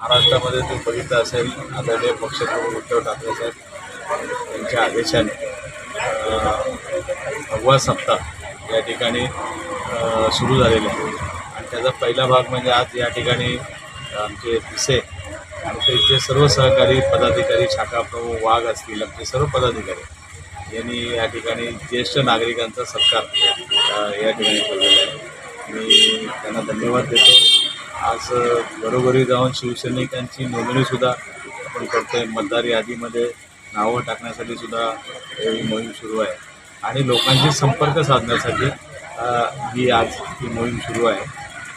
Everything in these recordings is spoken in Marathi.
महाराष्ट्रामध्ये तू बघितलं असेल आदरणीय पक्षप्रमुख उद्धव ठाकरे साहेब यांच्या आदेशाने भगवा सप्ताह ठिकाणी सुरू झालेला आहे. आणि त्याचा पहिला भाग म्हणजे आज या ठिकाणी आमचे पिसे आणि त्यांचे सर्व सहकारी पदाधिकारी शाखा प्रमुख वाघ असतील आमचे सर्व पदाधिकारी यांनी या ठिकाणी ज्येष्ठ नागरिकांचा सत्कार या ठिकाणी केलेला आहे. मी त्यांना धन्यवाद देतो. आज घरोघरी जाऊन शिवसैनिकांची नोंदणीसुद्धा आपण करतोय. मतदार यादीमध्ये नावं टाकण्यासाठी सुद्धा ही मोहीम सुरू आहे. आणि लोकांशी संपर्क साधण्यासाठी ही आज ही मोहीम सुरू आहे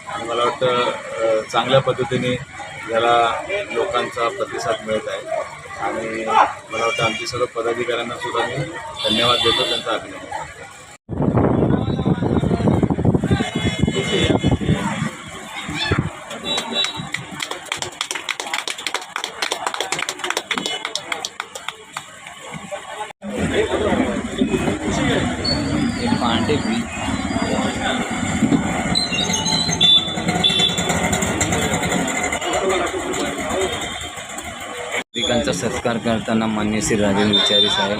आणि मला वाटतं चांगल्या पद्धतीने याला लोकांचा प्रतिसाद मिळत आहे आणि मला वाटतं आमची सर्व पदाधिकाऱ्यांना सुद्धा मी धन्यवाद देतो त्यांचा अभिनंदन करतो. पांडे नागरिकांचा सत्कार करताना मान्य श्री राजेंद्र विचारी साहेब.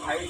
ভাই